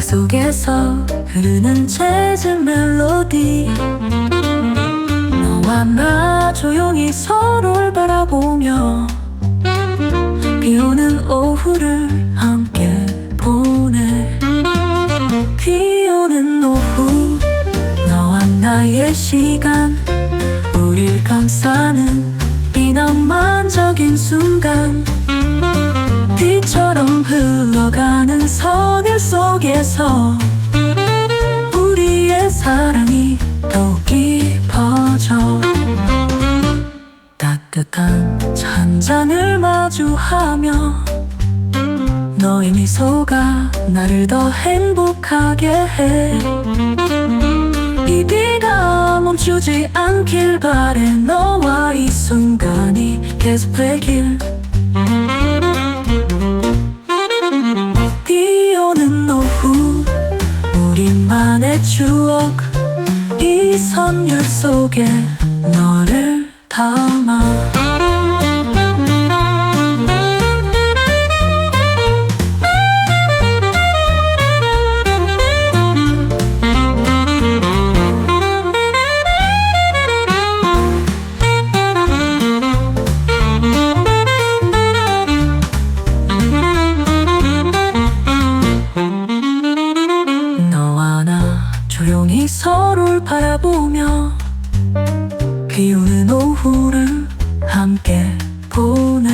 속에서 흐르는 재즈 멜로디. 너와 나 조용히 서로를 바라보며 비 오는 오후를 함께 보내. 비 오는 오후 너와 나의 시간. 우릴 감싸는 비낭만적인 순간. 빛처럼 흘러가는 선율 속에서 우리의 사랑이 더욱 깊어져 따뜻한 한 잔을 마주하며 너의 미소가 나를 더 행복하게 해. 이 비가 멈추지 않길 바래. 너와 이 순간이 계속되길 우리만의 추억 이 선율 속에 너를 담아 조용히 서로를 바라보며 비 오는 오후를 함께 보내.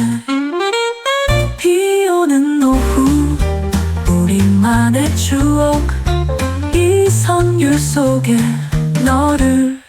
비 오는 오후 우리만의 추억 이 선율 속에 너를